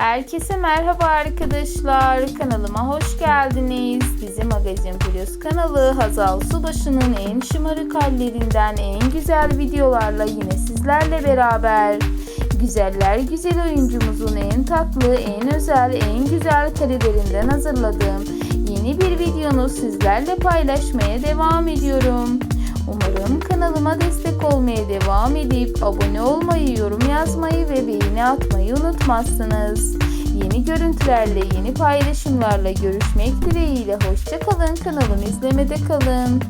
Herkese merhaba arkadaşlar. Kanalıma hoş geldiniz. Bizim Magazin Plus kanalı Hazal Subaşı'nın en şımarık hallerinden en güzel videolarla yine sizlerle beraber. Güzeller güzel oyuncumuzun en tatlı, en özel, en güzel karelerinden hazırladığım yeni bir videonu sizlerle paylaşmaya devam ediyorum. Umarım kanalıma destek olmaya devam edip abone olmayı, yorum yazmayı ve beğeni atmayı unutmazsınız. Yeni görüntülerle, yeni paylaşımlarla görüşmek dileğiyle hoşça kalın. Kanalımı izlemede kalın.